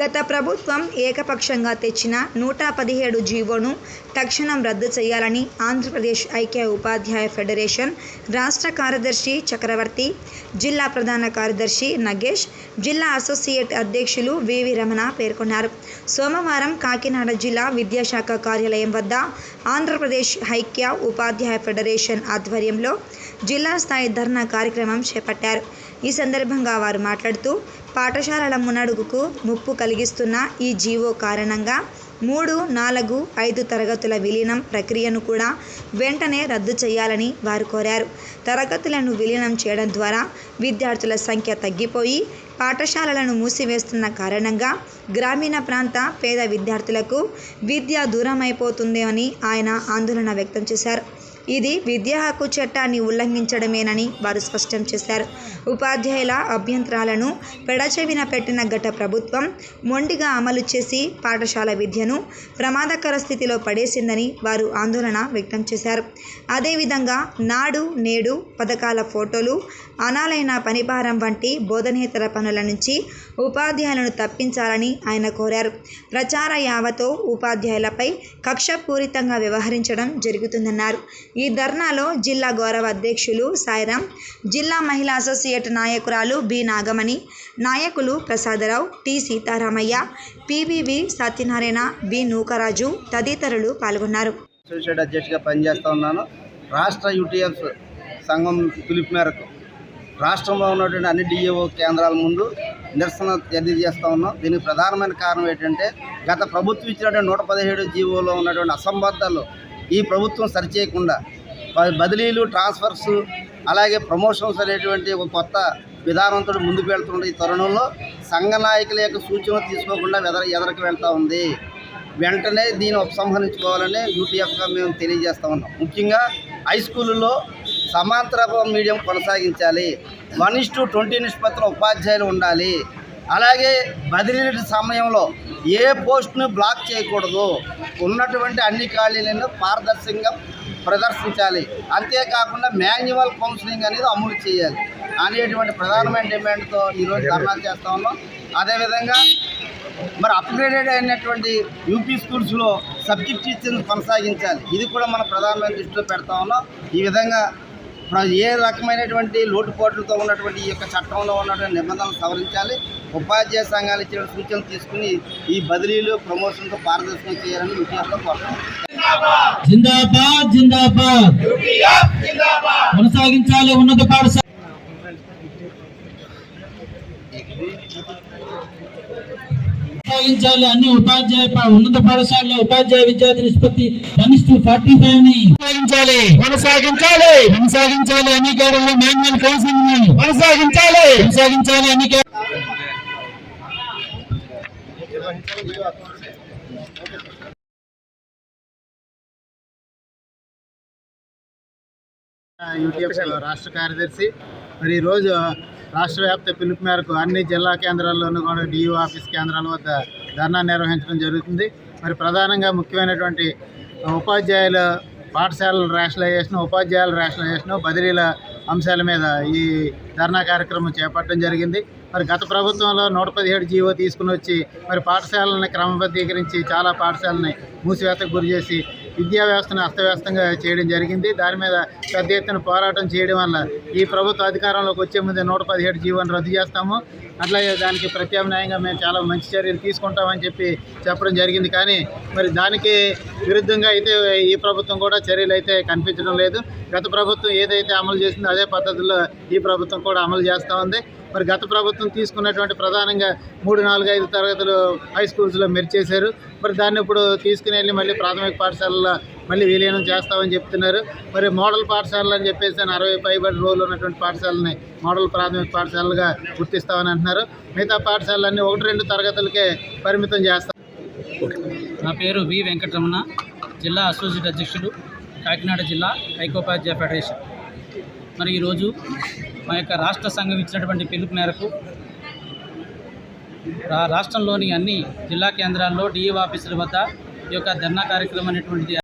గత ప్రభుత్వం ఏకపక్షంగా తెచ్చిన నూట పదిహేడు జీవోను తక్షణం రద్దు చేయాలని ఆంధ్రప్రదేశ్ ఐక్య ఉపాధ్యాయ ఫెడరేషన్ రాష్ట్ర కార్యదర్శి చక్రవర్తి జిల్లా ప్రధాన కార్యదర్శి నగేష్ జిల్లా అసోసియేట్ అధ్యక్షులు వివి రమణ పేర్కొన్నారు. సోమవారం కాకినాడ జిల్లా విద్యాశాఖ కార్యాలయం వద్ద ఆంధ్రప్రదేశ్ ఐక్య ఉపాధ్యాయ ఫెడరేషన్ ఆధ్వర్యంలో జిల్లా స్థాయి ధర్నా కార్యక్రమం చేపట్టారు. ఈ సందర్భంగా వారు మాట్లాడుతూ పాఠశాలల మునడుగుకు ముప్పు కలిగిస్తున్న ఈ జీవో కారణంగా మూడు నాలుగు ఐదు తరగతుల విలీనం ప్రక్రియను కూడా వెంటనే రద్దు చేయాలని వారు కోరారు. తరగతులను విలీనం చేయడం ద్వారా విద్యార్థుల సంఖ్య తగ్గిపోయి పాఠశాలలను మూసివేస్తున్న కారణంగా గ్రామీణ ప్రాంత పేద విద్యార్థులకు విద్య దూరమైపోతుందేమని ఆయన ఆందోళన వ్యక్తం చేశారు. ఇది విద్యా హక్కు చట్టాన్ని ఉల్లంఘించడమేనని వారు స్పష్టం చేశారు. ఉపాధ్యాయుల అభ్యంతరాలను పెడచెవిన పెట్టిన గత ప్రభుత్వం మొండిగా అమలు చేసి పాఠశాల విద్యను ప్రమాదకర స్థితిలో పడేసిందని వారు ఆందోళన వ్యక్తం చేశారు. అదేవిధంగా నాడు నేడు పథకాల ఫోటోలు అనాలైన పనిభారం వంటి బోధనేతర పనుల నుంచి ఉపాధ్యాయులను తప్పించాలని ఆయన కోరారు. ప్రచార యావతో ఉపాధ్యాయులపై కక్షపూరితంగా వ్యవహరించడం జరుగుతుందన్నారు. ఈ ధర్నాలో జిల్లా గౌరవ అధ్యక్షులు సాయిరాం జిల్లా మహిళా అసోసియేట్ నాయకురాలు బి నాగమణి నాయకులు Prasadarao T Sitaramayya PVV Satyanarayana B Nookaraju తదితరులు పాల్గొన్నారు. అసోసియేట్ అధ్యక్షుడిగా పనిచేస్తూ ఉన్నాను. రాష్ట్ర యూటీఎఫ్ సంఘం పిలుపు మేరకు రాష్ట్రంలో ఉన్నటువంటి అన్ని డిఏఓ కేంద్రాల ముందు నిరసన తెలియజేస్తూ ఉన్నాం. దీనికి ప్రధానమైన కారణం ఏంటంటే గత ప్రభుత్వం ఇచ్చినటువంటి నూట పదిహేడు జీవోలో ఉన్నటువంటి అసంబద్ధాలు ఈ ప్రభుత్వం సరిచేయకుండా బదిలీలు ట్రాన్స్ఫర్స్ అలాగే ప్రమోషన్స్ అనేటువంటి ఒక కొత్త విధానంతో ముందుకు వెళ్తున్న ఈ తరుణంలో సంఘ నాయకుల యొక్క సూచనలు తీసుకోకుండా ఎదర ఎదరకు వెళ్తూ ఉంది. వెంటనే దీన్ని ఉపసంహరించుకోవాలని యూటీఎఫ్గా మేము తెలియజేస్తా ఉన్నాం. ముఖ్యంగా హై స్కూళ్ళలో సమాంతర మీడియం కొనసాగించాలి. వన్ ఇస్ టు ట్వంటీ నిష్పత్తిలో ఉపాధ్యాయులు ఉండాలి. అలాగే బదిలీ సమయంలో ఏ పోస్ట్ను బ్లాక్ చేయకూడదు. ఉన్నటువంటి అన్ని ఖాళీలను పారదర్శకంగా ప్రదర్శించాలి. అంతేకాకుండా మాన్యువల్ కౌన్సిలింగ్ అనేది అమలు చేయాలి. అనేటువంటి ప్రధానమైన డిమాండ్తో ఈరోజు ధర్నా చేస్తా ఉన్నాం. అదేవిధంగా మరి అప్గ్రేడెడ్ అయినటువంటి యూపీ స్కూల్స్లో సబ్జెక్ట్ టీచర్ని కొనసాగించాలి. ఇది కూడా మన ప్రధానమైన దృష్టిలో పెడతా ఉన్నాం. ఈ విధంగా ప్ర- ఏ రకమైనటువంటి లోటుపాట్లతో ఉన్నటువంటి ఈ యొక్క చట్టంలో ఉన్నటువంటి నిబంధనలు సవరించాలి ఉపాధ్యాయ సంఘాలు ఇచ్చిన సూచనలు తీసుకుని ఈ బదిలీలు ప్రమోషన్తో పారదర్శకం చేయాలని విజ్ఞప్తిలో కోరుతున్నాం. జిందాబాద్ జిందాబాద్. కొనసాగించాలి ఉన్నత పాఠశాల. కొనసాగించాలి అన్ని ఉపాధ్యాయ ఉన్నత పాఠశాలలో ఉపాధ్యాయ విద్యార్థి నిష్పత్తి వన్ టు ఫార్టీ ఫైవ్ని కొనసాగించాలి. కొనసాగించాలి. కొనసాగించాలి అన్ని కేడర్లో మాన్యువల్ కౌన్సిలింగ్ని కొనసాగించాలి. కొనసాగించాలి అన్ని కేడర్ యూటీఎఫ్ రాష్ట్ర కార్యదర్శి. మరి ఈరోజు రాష్ట్ర వ్యాప్త పిలుపు మేరకు అన్ని జిల్లా కేంద్రాల్లోనూ కూడా డియూ ఆఫీస్ కేంద్రాల వద్ద ధర్నా నిర్వహించడం జరుగుతుంది. మరి ప్రధానంగా ముఖ్యమైనటువంటి ఉపాధ్యాయుల పాఠశాలల రేషనలైజేషన్ ఉపాధ్యాయుల రేషనలైజేషన్ బదిలీల అంశాల మీద ఈ ధర్నా కార్యక్రమం చేపట్టడం జరిగింది. మరి గత ప్రభుత్వంలో నూట పదిహేడు జీవో తీసుకుని వచ్చి మరి పాఠశాలని క్రమబద్ధీకరించి చాలా పాఠశాలని మూసివేతకు గురి చేసి విద్యా వ్యవస్థను అస్తవ్యస్తంగా చేయడం జరిగింది. దాని మీద పెద్ద ఎత్తున పోరాటం చేయడం వల్ల ఈ ప్రభుత్వ అధికారంలోకి వచ్చే ముందే నూట పదిహేడు జీవోని రద్దు చేస్తాము. అట్లాగే దానికి ప్రత్యామ్నాయంగా మేము చాలా మంచి చర్యలు తీసుకుంటామని చెప్పి చెప్పడం జరిగింది. కానీ మరి దానికి విరుద్ధంగా అయితే ఈ ప్రభుత్వం కూడా చర్యలు అయితే కనిపించడం లేదు. గత ప్రభుత్వం ఏదైతే అమలు చేసిందో అదే పద్ధతిలో ఈ ప్రభుత్వం కూడా అమలు చేస్తూ ఉంది. మరి గత ప్రభుత్వం తీసుకున్నటువంటి ప్రధానంగా మూడు నాలుగు ఐదు తరగతులు హై స్కూల్స్లో మెరిచేశారు మరి దాన్ని ఇప్పుడు తీసుకుని వెళ్ళి మళ్ళీ ప్రాథమిక పాఠశాలలో మళ్ళీ విలీనం చేస్తామని చెప్తున్నారు. మరి మోడల్ పాఠశాలలు అని చెప్పేసి అరవై పైబడి రోజులు ఉన్నటువంటి పాఠశాలని మోడల్ ప్రాథమిక పాఠశాలలుగా గుర్తిస్తామని అంటున్నారు. మిగతా పాఠశాలలన్నీ ఒకటి రెండు తరగతులకే పరిమితం చేస్తారు నా పేరు వి వెంకటరమణ జిల్లా అసోసియేట్ అధ్యక్షుడు కాకినాడ జిల్లా ఐకోపాధ్యాయ ఫెడరేషన్ మరి ఈరోజు మా యొక్క రాష్ట్ర సంఘం ఇచ్చినటువంటి పిలుపు మేరకు రాష్ట్రంలోని అన్ని జిల్లా కేంద్రాల్లో డిఈ ఆఫీసుల వద్ద ఈ యొక్క ధర్నా కార్యక్రమం అనేటువంటిది